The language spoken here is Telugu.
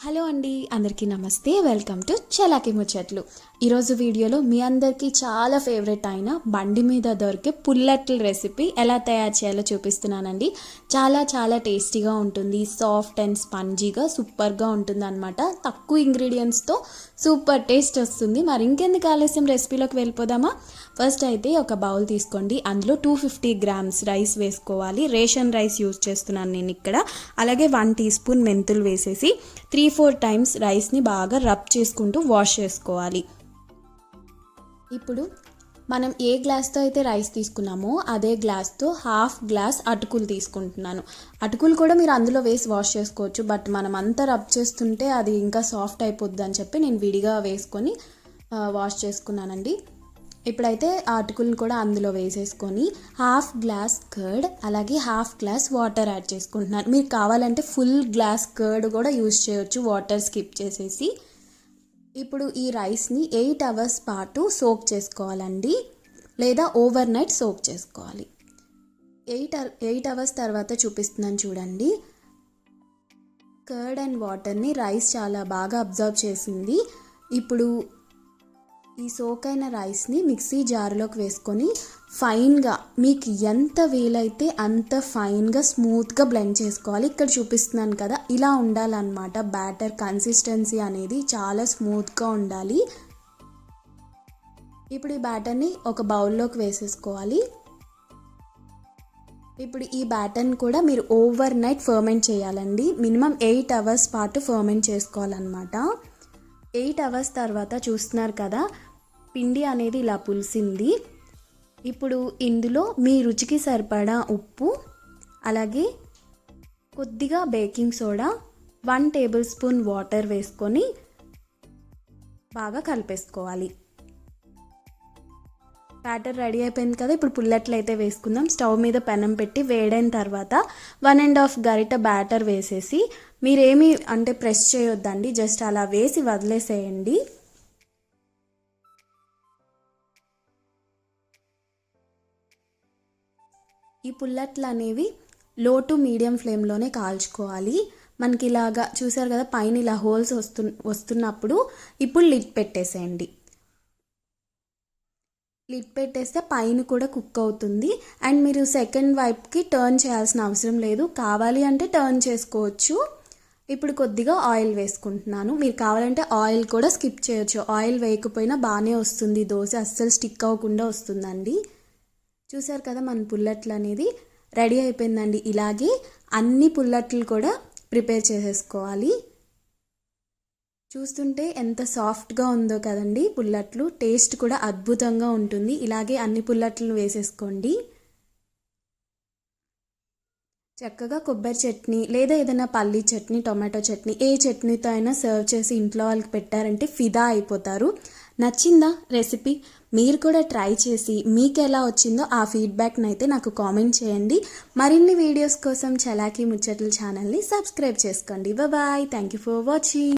హలో అండి అందరికీ నమస్తే. వెల్కమ్ టు చలాకి ముచ్చట్లు. ఈరోజు వీడియోలో మీ అందరికీ చాలా ఫేవరెట్ అయిన బండి మీద దొరికే పుల్లట్ల రెసిపీ ఎలా తయారు చేయాలో చూపిస్తున్నానండి. చాలా చాలా టేస్టీగా ఉంటుంది. సాఫ్ట్ అండ్ స్పంజీగా సూపర్గా ఉంటుంది అనమాట తక్కువ ఇంగ్రీడియంట్స్తో సూపర్ టేస్ట్ వస్తుంది. మరి ఇంకెందుకు ఆలస్యం రెసిపీలోకి వెళ్ళిపోదామా? ఫస్ట్ అయితే ఒక బౌల్ తీసుకోండి. అందులో టూ ఫిఫ్టీ గ్రామ్స్ రైస్ వేసుకోవాలి. రేషన్ రైస్ యూజ్ చేస్తున్నాను నేను ఇక్కడ. అలాగే వన్ టీ స్పూన్ మెంతులు వేసేసి త్రీ ఫోర్ టైమ్స్ రైస్ని బాగా రబ్ చేసుకుంటూ వాష్ చేసుకోవాలి. ఇప్పుడు మనం ఏ గ్లాస్తో అయితే రైస్ తీసుకున్నామో అదే గ్లాస్తో హాఫ్ గ్లాస్ అటుకులు తీసుకుంటున్నాను. అటుకులు కూడా మీరు అందులో వేసి వాష్ చేసుకోవచ్చు బట్ మనం అంతా రబ్ చేస్తుంటే అది ఇంకా సాఫ్ట్ అయిపోద్ది అని చెప్పి నేను విడిగా వేసుకొని వాష్ చేసుకున్నానండి. ఇప్పుడైతే ఆ అటుకులను కూడా అందులో వేసేసుకొని హాఫ్ గ్లాస్ కర్డ్ అలాగే హాఫ్ గ్లాస్ వాటర్ యాడ్ చేసుకుంటున్నాను. మీరు కావాలంటే ఫుల్ గ్లాస్ కర్డ్ కూడా యూజ్ చేయొచ్చు వాటర్ స్కిప్ చేసేసి. ఇప్పుడు ఈ రైస్ని ఎయిట్ అవర్స్ పాటు సోక్ చేసుకోవాలండి లేదా ఓవర్ నైట్ సోక్ చేసుకోవాలి. ఎయిట్ ఎయిట్ అవర్స్ తర్వాత చూపిస్తున్నాను చూడండి. కర్డ్ అండ్ వాటర్ని రైస్ చాలా బాగా అబ్జర్వ్ చేసింది. ఇప్పుడు ఈ సోక్ అయిన రైస్ని మిక్సీ జార్లోకి వేసుకొని ఫైన్గా మీకు ఎంత వీలైతే అంత ఫైన్గా స్మూత్గా బ్లెండ్ చేసుకోవాలి. ఇక్కడ చూపిస్తున్నాను కదా ఇలా ఉండాలన్నమాట. బ్యాటర్ కన్సిస్టెన్సీ అనేది చాలా స్మూత్గా ఉండాలి. ఇప్పుడు ఈ బ్యాటర్ని ఒక బౌల్లోకి వేసేసుకోవాలి. ఇప్పుడు ఈ బ్యాటర్ని కూడా మీరు ఓవర్ నైట్ ఫర్మెంట్ చేయాలండి. మినిమం ఎయిట్ అవర్స్ పాటు ఫర్మెంట్ చేసుకోవాలన్నమాట. ఎయిట్ అవర్స్ తర్వాత చూస్తున్నారు కదా పిండి అనేది ఇలా పులిసింది. ఇప్పుడు ఇందులో మీ రుచికి సరిపడా ఉప్పు అలాగే కొద్దిగా baking soda one tablespoon water వేసుకొని బాగా కలిపేసుకోవాలి. బ్యాటర్ రెడీ అయిపోయింది కదా ఇప్పుడు పుల్లట్లు అయితే వేసుకుందాం. స్టవ్ మీద పెనం పెట్టి వేడైన తర్వాత వన్ అండ్ హాఫ్ గరిట బ్యాటర్ వేసేసి మీరేమి అంటే ప్రెస్ చేయొద్దండి జస్ట్ అలా వేసి వదిలేసేయండి. ఈ పుల్లట్లు అనేవి లో టు మీడియం ఫ్లేమ్లోనే కాల్చుకోవాలి. మనకి ఇలాగా చూసారు కదా పైన ఇలా హోల్స్ వస్తు వస్తున్నప్పుడు ఇప్పుడు లిడ్ పెట్టేసేయండి. లిడ్ పెట్టేస్తే పైన కూడా కుక్ అవుతుంది. అండ్ మీరు సెకండ్ వైపుకి టర్న్ చేయాల్సిన అవసరం లేదు. కావాలి అంటే టర్న్ చేసుకోవచ్చు. ఇప్పుడు కొద్దిగా ఆయిల్ వేసుకుంటున్నాను. మీరు కావాలంటే ఆయిల్ కూడా స్కిప్ చేయొచ్చు. ఆయిల్ వేయకపోయినా బాగానే వస్తుంది. దోశ అస్సలు స్టిక్ అవ్వకుండా వస్తుందండి. చూసారు కదా మన పుల్లట్లు అనేది? రెడీ అయిపోయిందండి. ఇలాగే అన్ని పుల్లట్లు కూడా ప్రిపేర్ చేసేసుకోవాలి. చూస్తుంటే ఎంత సాఫ్ట్గా ఉందో కదండి పుల్లట్లు. టేస్ట్ కూడా అద్భుతంగా ఉంటుంది. ఇలాగే అన్ని పుల్లట్లు వేసేసుకోండి. చక్కగా కొబ్బరి చట్నీ లేదా ఏదైనా పల్లీ చట్నీ టొమాటో చట్నీ ఏ చట్నీతో అయినా సర్వ్ చేసి ఇంట్లో వాళ్ళకి పెట్టారంటే ఫిదా అయిపోతారు. నచ్చిందా రెసిపీ? మీరు కూడా ట్రై చేసి మీకు ఎలా వచ్చిందో ఆ ఫీడ్బ్యాక్ని అయితే నాకు కామెంట్ చేయండి. మరిన్ని వీడియోస్ కోసం చలాకీ ముచ్చట్లు ఛానల్ని సబ్స్క్రైబ్ చేసుకోండి. Bye thank you for watching.